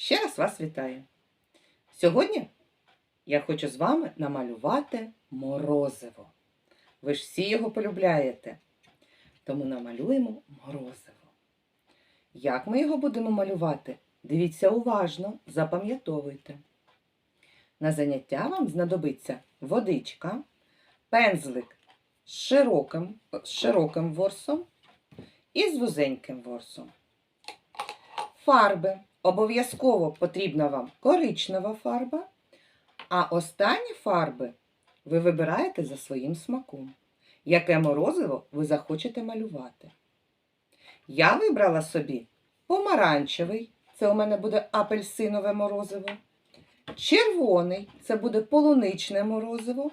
Ще раз вас вітаю. Сьогодні я хочу з вами намалювати морозиво. Ви ж всі його полюбляєте. Тому намалюємо морозиво. Як ми його будемо малювати? Дивіться уважно, запам'ятовуйте. На заняття вам знадобиться водичка, пензлик з широким, з широким ворсом і з вузеньким ворсом. Фарби. Обов'язково потрібна вам коричнева фарба, а останні фарби ви вибираєте за своїм смаком, яке морозиво ви захочете малювати. Я вибрала собі помаранчевий, це у мене буде апельсинове морозиво, червоний це буде полуничне морозиво,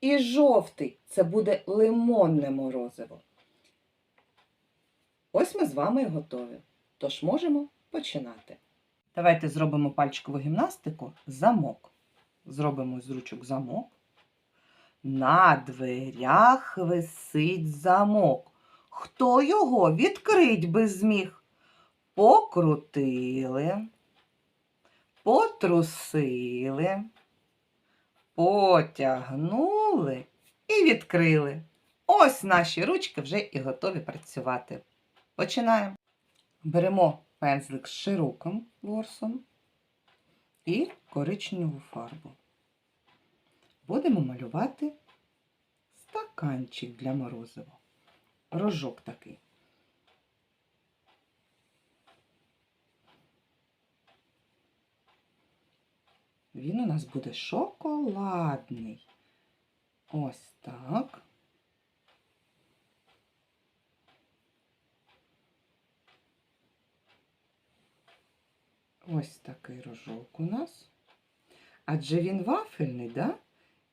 і жовтий це буде лимонне морозиво. Ось ми з вами готові. Тож можемо починати. Давайте зробимо пальчикову гімнастику замок. Зробимо з ручок замок. На дверях висить замок. Хто його відкрить би зміг? Покрутили, потрусили, потягнули і відкрили. Ось наші ручки вже і готові працювати. Починаємо. Беремо пензлик з широким ворсом і коричневу фарбу. Будемо малювати стаканчик для морозива. Рожок такий. Він у нас буде шоколадний. Ось так. Ось такий рожок у нас. Адже він вафельний, да?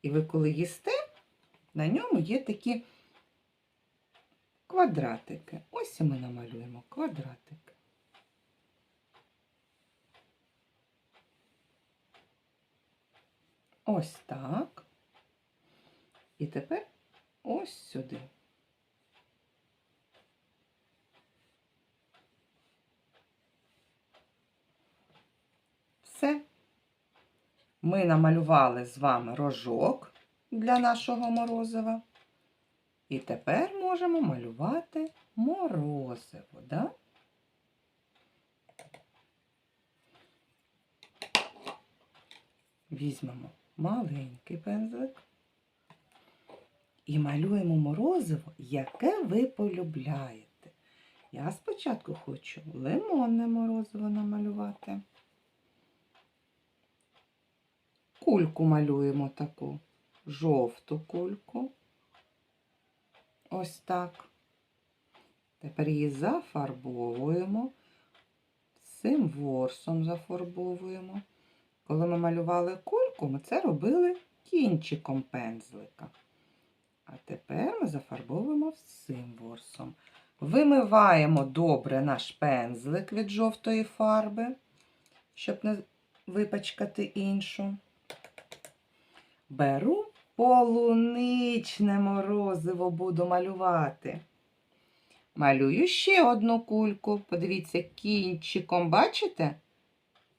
І ви коли їсте, на ньому є такі квадратики. Ось і ми намалюємо квадратик. Ось так. І тепер ось сюди. Ми намалювали з вами рожок для нашого морозива. І тепер можемо малювати морозиво, да? Візьмемо маленький пензлик і малюємо морозиво, яке ви полюбляєте. Я спочатку хочу лимонне морозиво намалювати. Кульку малюємо таку жовту кульку. Ось так. Тепер її зафарбовуємо, цим ворсом зафарбовуємо. Коли ми малювали кульку, ми це робили кінчиком пензлика. А тепер ми зафарбовуємо цим ворсом. Вимиваємо добре наш пензлик від жовтої фарби, щоб не випачкати іншу. Беру полуничне морозиво буду малювати. Малюю ще одну кульку. Подивіться, кінчиком, бачите?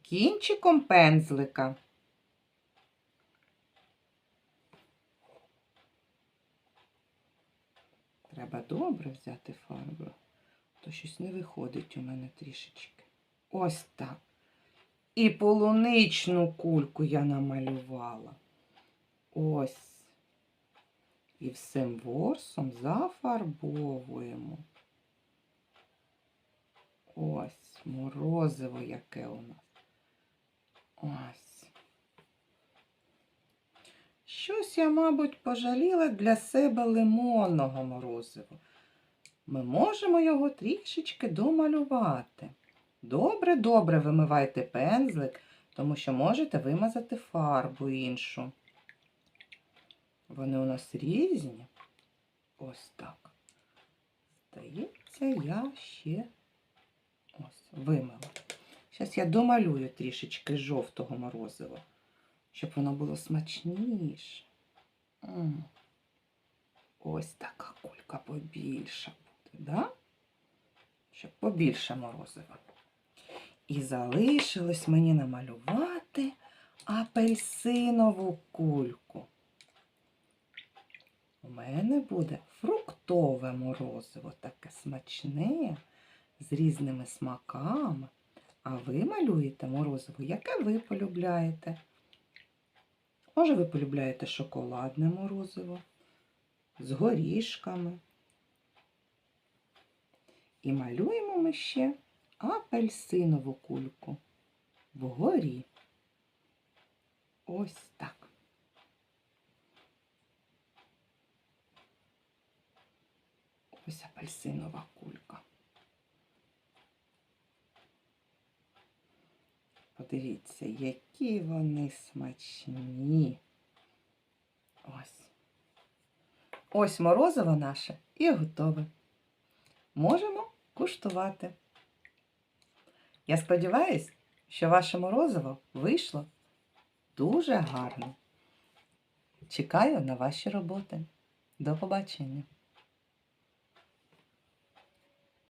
Кінчиком пензлика. Треба добре взяти фарбу, то щось не виходить у мене трішечки. Ось так. І полуничну кульку я намалювала. Ось. І всім ворсом зафарбовуємо. Ось, морозиво яке у нас. Ось. Щось я, мабуть, пожаліла для себе лимонного морозива. Ми можемо його трішечки домалювати. Добре-добре вимивайте пензлик, тому що можете вимазати фарбу іншу. Вони у нас різні. Ось так. Здається, я ще ось вимила. Зараз я домалюю трішечки жовтого морозива, щоб воно було смачніше. Ось така кулька побільша буде, да? Щоб побільше морозива. І залишилось мені намалювати апельсинову кульку. У мене буде фруктове морозиво, таке смачне, з різними смаками. А ви малюєте морозиво, яке ви полюбляєте. Може, ви полюбляєте шоколадне морозиво з горішками. І малюємо ми ще апельсинову кульку вгорі. Ось так. Ось апельсинова кулька. Подивіться, які вони смачні. Ось. Ось морозиво наше і готове. Можемо куштувати. Я сподіваюся, що ваше морозиво вийшло дуже гарно. Чекаю на ваші роботи. До побачення!